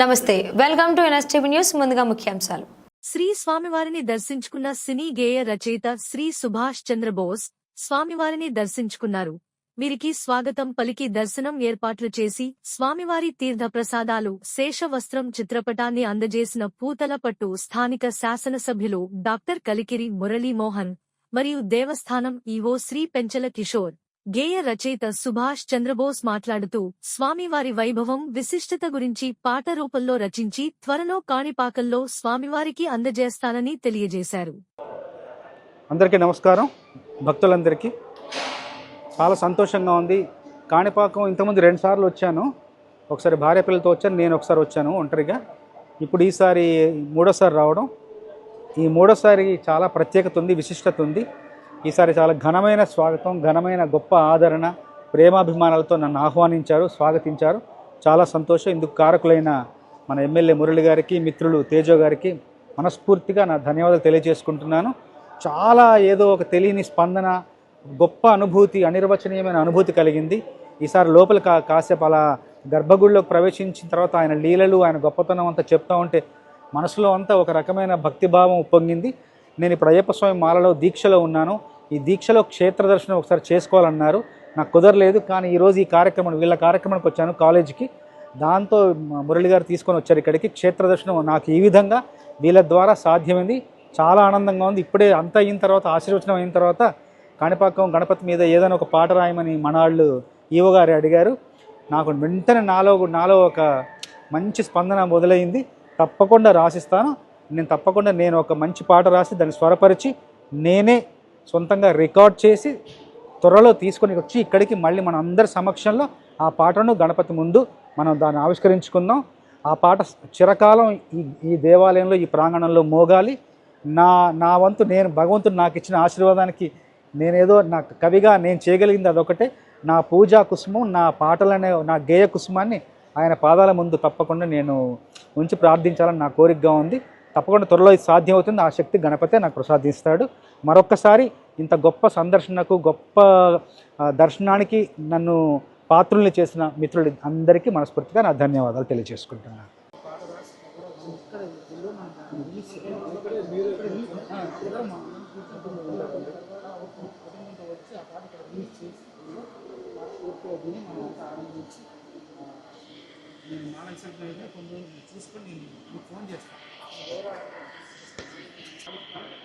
నమస్తే welcome to NSTV news ముందుగా ముఖ్యాంశాలు. శ్రీ స్వామివారిని దర్శించుకున్న సినీ గేయ రచయిత శ్రీ సుభాష్ చంద్రబోస్ స్వామివారిని దర్శించుకున్నారు. వీరికి స్వాగతం పలికి దర్శనం ఏర్పాట్లు చేసి స్వామివారి తీర్థ ప్రసాదాలు శేషవస్త్రం చిత్రపటాన్ని అందజేసిన పూతలపట్టు స్థానిక శాసనసభ్యులు డాక్టర్ కలికిరి మురళీమోహన్ మరియు దేవస్థానం ఈవో శ్రీ పెంచల కిషోర్. గేయ రచయిత సుభాష్ చంద్రబోస్ మాట్లాడుతూ స్వామివారి వైభవం విశిష్టత గురించి పాట రూపంలో రచించి త్వరలో కాణిపాకంలో స్వామివారికి అందజేస్తానని తెలియజేశారు. అందరికీ నమస్కారం. భక్తులందరికీ చాలా సంతోషంగా ఉంది. కాణిపాకం ఇంతకుముందు రెండు సార్లు వచ్చాను. ఒకసారి భార్య పిల్లలతో వచ్చాను నేను ఒకసారి వచ్చాను ఒంటరిగా. ఇప్పుడు ఈసారి మూడోసారి రావడం. ఈ మూడోసారి చాలా ప్రత్యేకత ఉంది విశిష్టత ఉంది. ఈసారి చాలా ఘనమైన స్వాగతం ఘనమైన గొప్ప ఆదరణ ప్రేమాభిమానాలతో నన్ను ఆహ్వానించారు స్వాగతించారు. చాలా సంతోషం. ఇందుకు కారకులైన మన ఎమ్మెల్యే మురళి గారికి మిత్రులు తేజో గారికి మనస్ఫూర్తిగా నా ధన్యవాదాలు తెలియజేసుకుంటున్నాను. చాలా ఏదో ఒక తెలియని స్పందన గొప్ప అనుభూతి అనిర్వచనీయమైన అనుభూతి కలిగింది. ఈసారి లోపల కా కాసేపు అలా గర్భగుడిలోకి ప్రవేశించిన తర్వాత ఆయన లీలలు ఆయన గొప్పతనం అంతా చెప్తా ఉంటే మనసులో అంతా ఒక రకమైన భక్తిభావం ఉప్పొంగింది. నేను ఇప్పుడు అయ్యప్ప స్వామి మాలలో దీక్షలో ఉన్నాను. ఈ దీక్షలో క్షేత్ర దర్శనం ఒకసారి చేసుకోవాలన్నారు. నాకు కుదరలేదు కానీ ఈరోజు ఈ కార్యక్రమం వీళ్ళ కార్యక్రమానికి వచ్చాను కాలేజీకి. దాంతో మురళి గారు తీసుకొని వచ్చారు ఇక్కడికి. క్షేత్ర దర్శనం నాకు ఈ విధంగా వీళ్ళ ద్వారా సాధ్యమైంది. చాలా ఆనందంగా ఉంది. ఇప్పుడే అంత అయిన తర్వాత ఆశీర్వచనం అయిన తర్వాత కాణిపాకం గణపతి మీద ఏదైనా ఒక పాట రాయమని మనాళ్ళు ఈవో గారు అడిగారు. నాకు వెంటనే నాలో నాలో ఒక మంచి స్పందన మొదలైంది. తప్పకుండా రాసిస్తాను. నేను తప్పకుండా నేను ఒక మంచి పాట రాసి దాన్ని స్వరపరిచి నేనే సొంతంగా రికార్డ్ చేసి త్వరలో తీసుకొని వచ్చి ఇక్కడికి మళ్ళీ మన అందరి సమక్షంలో ఆ పాటను గణపతి ముందు మనం దాన్ని ఆవిష్కరించుకుందాం. ఆ పాట చిరకాలం ఈ ఈ దేవాలయంలో ఈ ప్రాంగణంలో మోగాలి. నా నా వంతు నేను భగవంతుడు నాకు ఇచ్చిన ఆశీర్వాదానికి నేనేదో నా కవిగా నేను చేయగలిగింది అదొకటే. నా పూజా కుసుమం నా పాటలనే నా గేయ కుసుమాన్ని ఆయన పాదాల ముందు తప్పకుండా నేను ఉంచి ప్రార్థించాలని నా కోరికగా ఉంది. తప్పకుండా త్వరలో ఇది సాధ్యం అవుతుంది ఆ శక్తి గణపతే నాకు ప్రసాదిస్తాడు. మరొక్కసారి ఇంత గొప్ప సందర్శనకు గొప్ప దర్శనానికి నన్ను పాత్రుల్ని చేసిన మిత్రులు అందరికీ మనస్ఫూర్తిగా నా ధన్యవాదాలు తెలియజేసుకుంటున్నాను. నేను మానసికంగా కొన్ని చూసుకొని నేను ఫోన్ చేస్తాను. 아, 감사합니다.